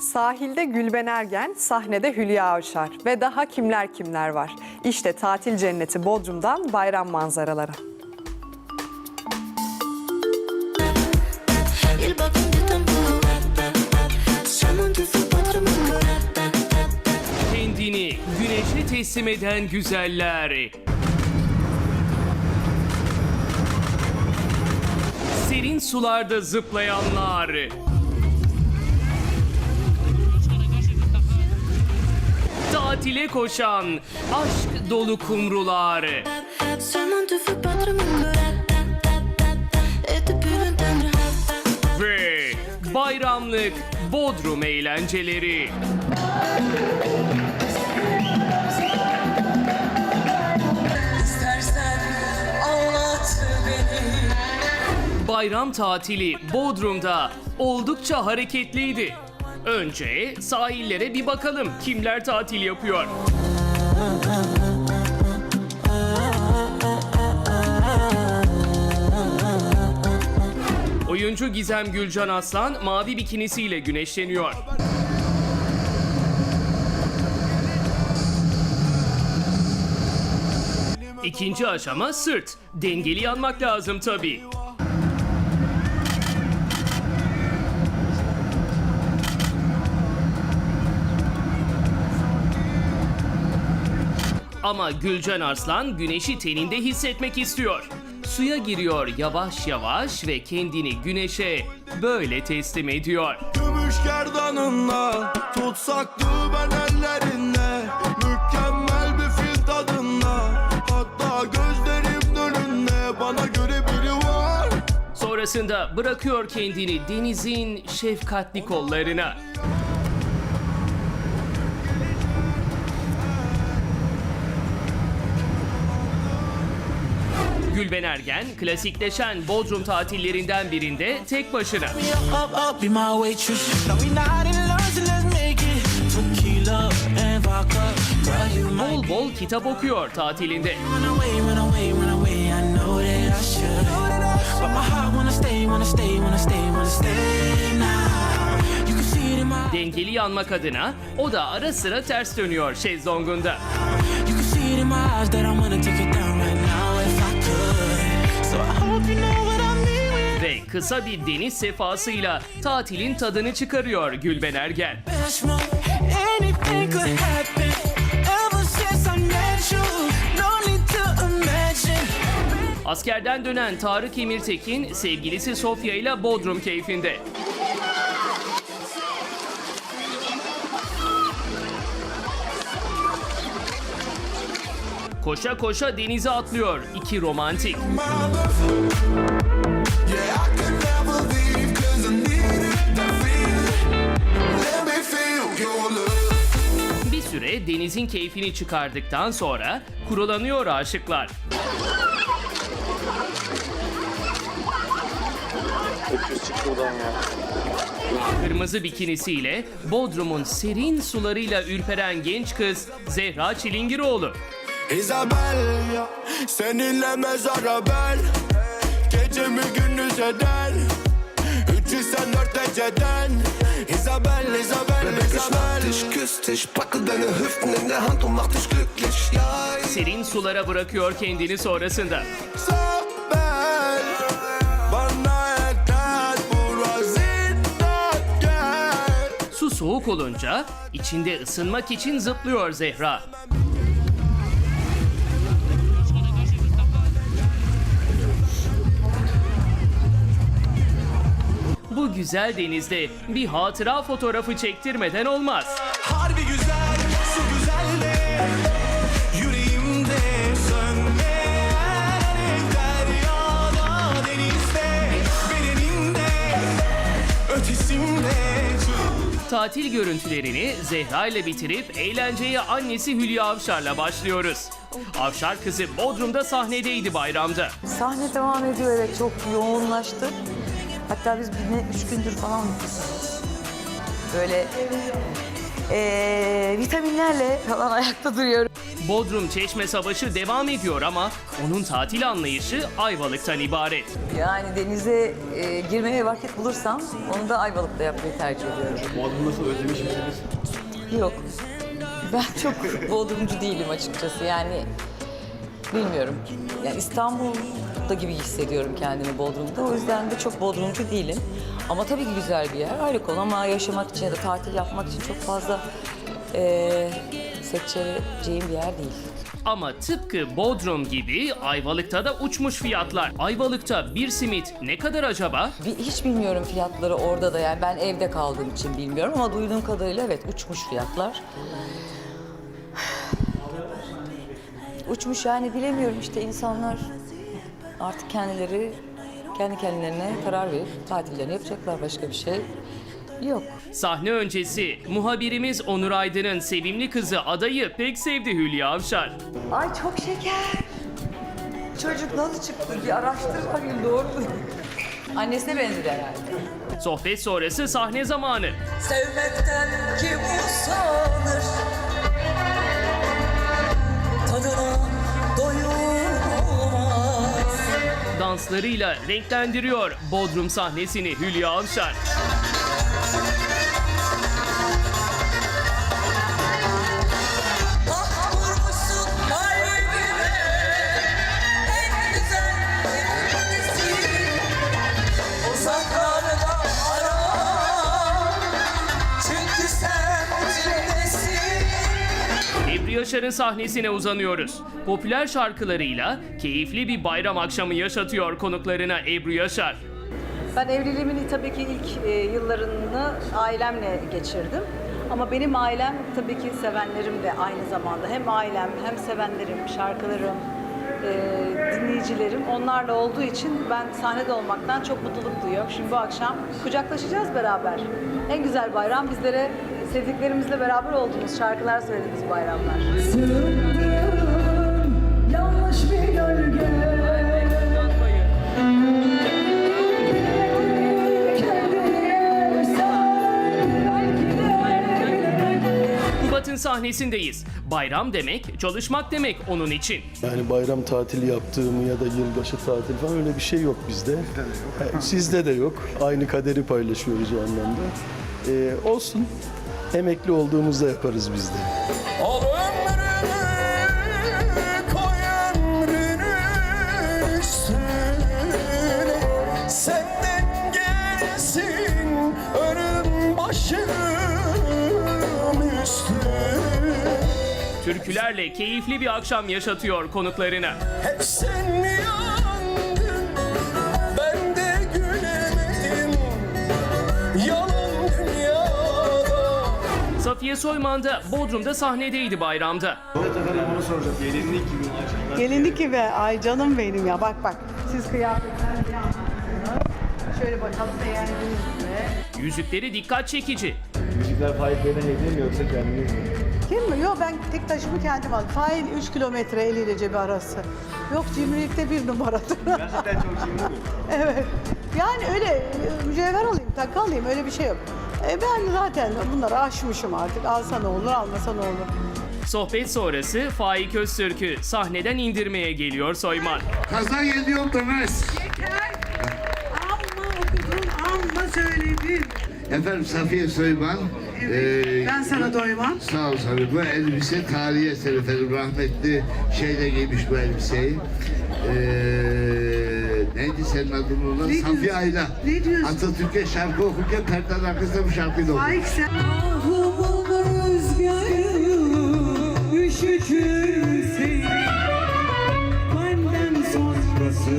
Sahilde Gülben Ergen, sahnede Hülya Avşar ve daha kimler kimler var. İşte tatil cenneti Bodrum'dan bayram manzaraları. Kendini güneşe teslim eden güzeller. Serin sularda zıplayanlar. Tatile koşan aşk dolu kumrular. Ve bayramlık Bodrum eğlenceleri. Bayram tatili Bodrum'da oldukça hareketliydi. Önce sahillere bir bakalım kimler tatil yapıyor. Oyuncu Gizem Gülcan Aslan mavi bikinisiyle güneşleniyor. İkinci aşama sırt. Dengeli yanmak lazım tabii. Ama Gülcan Arslan güneşi teninde hissetmek istiyor. Suya giriyor yavaş yavaş ve kendini güneşe böyle teslim ediyor. Gümüş gerdanınla Tutsak ben ellerinde Mükemmel bir fil tadında Hatta gözlerim önünde Bana göre biri var Sonrasında bırakıyor kendini denizin şefkatli kollarına. Gülben Ergen klasikleşen Bodrum tatillerinden birinde tek başına. Bol bol kitap okuyor tatilinde. Dengeli yanmak adına o da ara sıra ters dönüyor şezlongunda. You can see it in my eyes that I wanna take it down kısa bir deniz sefasıyla tatilin tadını çıkarıyor Gülben Ergen. Askerden dönen Tarık Emirtekin sevgilisi Sofya ile Bodrum keyfinde. Koşa koşa denize atlıyor iki romantik. Denizin keyfini çıkardıktan sonra kurulanıyor aşıklar. Kırmızı bikinisiyle Bodrum'un serin sularıyla ürperen genç kız Zehra Çilingiroğlu. Isabel Seninle mezara ben Gecemi gündüz eden 304 eceden Isabel, Isabel, Isabel dich, küss dich, packe deine Hüften in der Hand und mach dich glücklich. Ja, Serin sulara bırakıyor kendini sonrasında. Isabel Bana yeter burası gel Su soğuk olunca içinde ısınmak için zıplıyor Zehra. Güzel denizde bir hatıra fotoğrafı çektirmeden olmaz. Harbi güzel, su güzel de Yüreğimde sönmeyen deryada denizde Bedenimde, ötesimde Tatil görüntülerini Zehra ile bitirip eğlenceye annesi Hülya Avşar'la başlıyoruz. Avşar kızı Bodrum'da sahnedeydi bayramda. Sahne devam ediyor evet çok yoğunlaştı. Hatta biz bir ne üç gündür falan böyle Ee, vitaminlerle falan ayakta duruyorum. Bodrum Çeşme Savaşı devam ediyor ama onun tatil anlayışı Ayvalık'tan ibaret. Yani denize e, girmeye vakit bulursam onu da Ayvalık'ta yapmayı tercih ediyorum. Bodrum nasıl özlemiş misiniz? Yok. Ben çok bodrumcu değilim açıkçası yani bilmiyorum. Yani İstanbul'da gibi hissediyorum kendimi Bodrum'da. O yüzden de çok bodrumcu değilim. Ama tabii ki güzel bir yer. Ayrı konu ama yaşamak için ya da tatil yapmak için çok fazla e, seçeceğim bir yer değil. Ama tıpkı Bodrum gibi Ayvalık'ta da uçmuş fiyatlar. Ayvalık'ta bir simit ne kadar acaba? Bir, hiç bilmiyorum fiyatları orada da yani ben evde kaldığım için bilmiyorum ama duyduğum kadarıyla evet uçmuş fiyatlar. Uçmuş yani bilemiyorum işte insanlar artık kendileri kendi kendilerine karar verip tatillerini yapacaklar başka bir şey yok. Sahne öncesi muhabirimiz Onur Aydın'ın sevimli kızı adayı pek sevdi Hülya Avşar. Ay çok şeker. Çocuk nasıl çıktı bir araştır bakayım doğru mu? Annesine benziyor herhalde. Sohbet sonrası sahne zamanı. Sevmekten kim usanır Danslarıyla renklendiriyor Bodrum sahnesini Hülya Avşar. Ebru Yaşar'ın sahnesine uzanıyoruz. Popüler şarkılarıyla keyifli bir bayram akşamı yaşatıyor konuklarına Ebru Yaşar. Ben evliliğimin tabii ki ilk e, yıllarını ailemle geçirdim. Ama benim ailem tabii ki sevenlerim de aynı zamanda. Hem ailem hem sevenlerim, şarkılarım, e, dinleyicilerim onlarla olduğu için ben sahnede olmaktan çok mutluluk duyuyorum. Şimdi bu akşam kucaklaşacağız beraber. En güzel bayram bizlere sevdiklerimizle beraber olduğumuz şarkılar söylediğimiz bayramlar. Yanlış bir gölge Kubat'ın sahnesindeyiz. Bayram demek, çalışmak demek onun için. Yani bayram tatili yaptığımı ya da yılbaşı tatili falan öyle bir şey yok bizde. Ha, Sizde de yok. Aynı kaderi paylaşıyoruz o anlamda. Ee, olsun. Emekli olduğumuzda yaparız biz de. Al ömrünü koy ömrünün üstüne Senden gelsin önüm başım üstüne Türkülerle keyifli bir akşam yaşatıyor konuklarına. Hep sen Safiye Soyman da Bodrum'da sahnedeydi bayramda. Gelinlik gibi. Ay canım benim ya. Bak bak. Siz kıyafetler Şöyle bakalım beğendiniz mi? Yüzükleri dikkat çekici. Kim mi? Yok ben tek taşımı kendim aldım. Fail 3 kilometre eliyle cebi arası. Yok cimrilikte bir numaradır. Gerçekten çok cimri Evet. Yani öyle e, mücevher alayım, takı alayım öyle bir şey yok. E ben zaten bunları aşmışım artık. Alsa ne olur, almasa ne olur. Sohbet sonrası Faik Öztürk'ü sahneden indirmeye geliyor Soyman. Kaza geliyordular. Amma okudun, amma söyledin. Efendim Safiye Soyman. eee, Ben sana doymam. Sağ ol Safiye. Bu elbise tarihi eser efendim. Rahmetli şeyle giymiş bu elbiseyi. Eee neydi senin adın olan? Safiye Ayla. Ne diyorsun? Atatürk'e şarkı okurken perdenin arkasında bu şarkıyı da okudu. Faik sen... Üşütür seni Benden sonrası